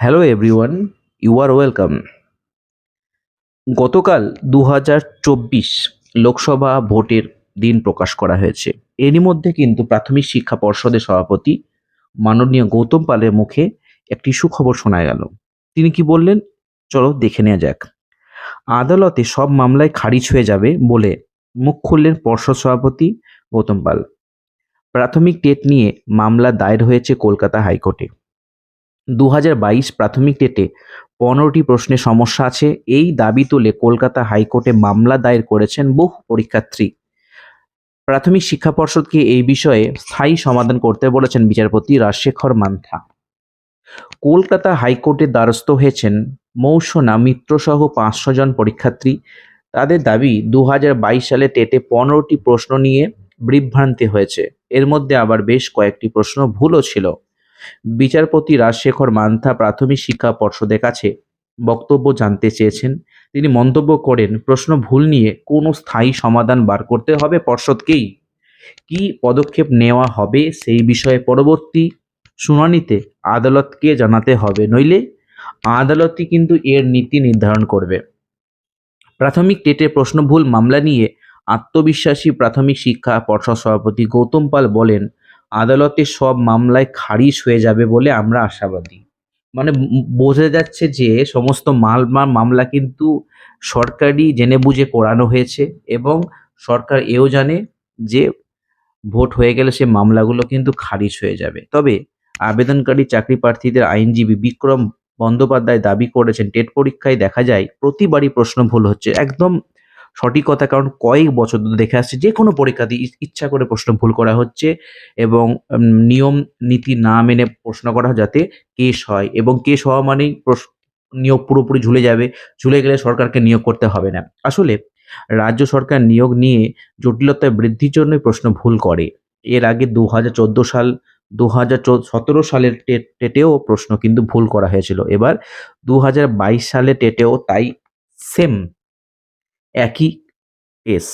Hello everyone you are welcome গতকাল দু হাজার চব্বিশ লোকসভা ভোটের দিন প্রকাশ করা হয়েছে। এরই মধ্যে কিন্তু প্রাথমিক শিক্ষা পর্ষদের সভাপতি মাননীয় গৌতম পালের মুখে একটি সুখবর শোনা গেল। তিনি কি বললেন? চলো দেখে নেওয়া যাক। আদালতে সব মামলায় খারিজ হয়ে যাবে বলে মুখ খুললেন পর্ষদ সভাপতি গৌতম পাল। প্রাথমিক টেট নিয়ে মামলা দায়ের হয়েছে কলকাতা হাইকোর্টে। দু হাজার বাইশ প্রাথমিক টেটে পনেরোটি প্রশ্নে সমস্যা আছে। এই দাবি তুলে কলকাতা হাইকোর্টে মামলা দায়ের করেছেন বহু পরীক্ষার্থী। প্রাথমিক শিক্ষা পর্ষদকে এই বিষয়ে স্থায়ী সমাধান করতে বলেছেন বিচারপতি রাজশেখর মান্থা। কলকাতা হাইকোর্টের দ্বারস্থ হয়েছেন মৌসনা মিত্র সহ পাঁচশো জন পরীক্ষার্থী। তাদের দাবি দু হাজার বাইশ সালে টেটে পনেরোটি প্রশ্ন নিয়ে বিভ্রান্তি হয়েছে। এর মধ্যে আবার বেশ কয়েকটি প্রশ্ন ভুলও ছিল। বিচারপতি রাজশেখর মান্থা প্রাথমিক শিক্ষা পর্ষদের কাছে বক্তব্য জানতে চেয়েছেন। তিনি মন্তব্য করেন, প্রশ্ন ভুল নিয়ে কোনো স্থায়ী সমাধান বার করতে হবে পর্ষদকেই? কি পদক্ষেপ নেওয়া হবে সেই বিষয়ে পরবর্তী শুনানিতে আদালতকে জানাতে হবে, নইলে আদালতই কিন্তু এর নীতি নির্ধারণ করবে। প্রাথমিক টেটে প্রশ্ন ভুল মামলা নিয়ে আত্মবিশ্বাসী প্রাথমিক শিক্ষা পর্ষদ সভাপতি গৌতম পাল বলেন আদালতে সব মামলায় খারিজ হয়ে যাবে বলে আমরা আশাবাদী। মানে বোঝা যাচ্ছে যে সমস্ত মাল মামলা কিন্তু সরকারি জেনে বুঝে করানো হয়েছে এবং সরকার এও জানে যে ভোট হয়ে গেলে সে মামলাগুলো কিন্তু খারিজ হয়ে যাবে। তবে আবেদনকারী চাকরি প্রার্থীদের আইনজীবী বিক্রম বন্দ্যোপাধ্যায় দাবি করেছেন, টেট পরীক্ষায় দেখা যায়, প্রতিবারই প্রশ্ন ভুল হচ্ছে। একদম সঠিক কথা, কারণ কয়েক বছর ধরে দেখে আসছে, যে কোনো পরীক্ষাতে ইচ্ছা করে প্রশ্ন ভুল করা হচ্ছে এবং নিয়ম, নীতি না মেনে প্রশ্ন করা যাতে কেস হয় এবং কেস হওয়া মানেই নিয়োগ পুরোপুরি ঝুলে যাবে, ঝুলে গেলে সরকারকে নিয়োগ করতে হবে না। আসলে রাজ্য সরকার নিয়োগ নিয়ে জটিলতা বৃদ্ধির জন্যই প্রশ্ন ভুল করে। এর আগে দু হাজার চোদ্দ সাল দু হাজার সতেরো সালের টেটেও প্রশ্ন কিন্তু ভুল করা হয়েছিল। এবার দু হাজার বাইশ সালে টেটেও তাই সেম। একই কেস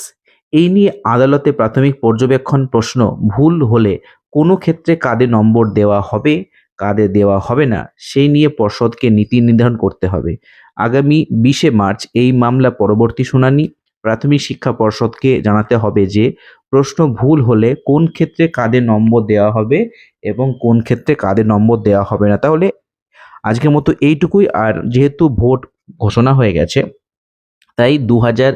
এই নিয়ে আদালতে প্রাথমিক পর্যবেক্ষণ প্রশ্ন ভুল হলে কোনো ক্ষেত্রে কাদের নম্বর দেওয়া হবে কাদের দেওয়া হবে না, সেই নিয়ে পর্ষদকে নীতি নির্ধারণ করতে হবে। আগামী বিশে মার্চ এই মামলা পরবর্তী শুনানি। প্রাথমিক শিক্ষা পর্ষদকে জানাতে হবে যে, প্রশ্ন ভুল হলে কোন ক্ষেত্রে কাদের নম্বর দেওয়া হবে এবং কোন ক্ষেত্রে কাদের নম্বর দেওয়া হবে না, তাহলে আজকের মতো এইটুকুই। আর যেহেতু ভোট ঘোষণা হয়ে গেছে তাই দু হাজার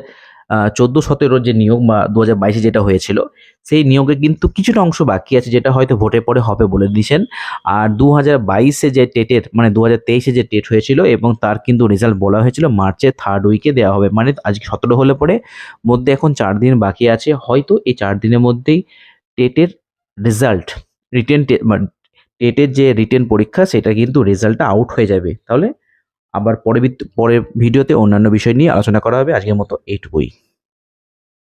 চোদ্দ সতেরোর যে নিয়োগ বা দু হাজার বাইশে যেটা হয়েছিল, সেই নিয়োগে কিন্তু কিছুটা অংশ বাকি আছে যেটা হয়তো ভোটের পরে হবে বলে দিয়েছেন। আর দু হাজার বাইশে যে টেটের মানে দু হাজার তেইশে যে টেট হয়েছিল এবং তার কিন্তু রেজাল্ট বলা হয়েছিল মার্চের থার্ড উইকে দেওয়া হবে। মানে আজকে সতেরো হলে পরে মধ্যে এখন চার দিন বাকি আছে। হয়তো এই চার দিনের মধ্যেই টেটের রেজাল্ট রিটেন টেটের যে রিটেন পরীক্ষা, সেটা কিন্তু রেজাল্টটা আউট হয়ে যাবে। তাহলে আবার পরে পরের ভিডিওতে অন্যান্য বিষয় নিয়ে আলোচনা করা হবে। আজকের মতো এইটুকুই।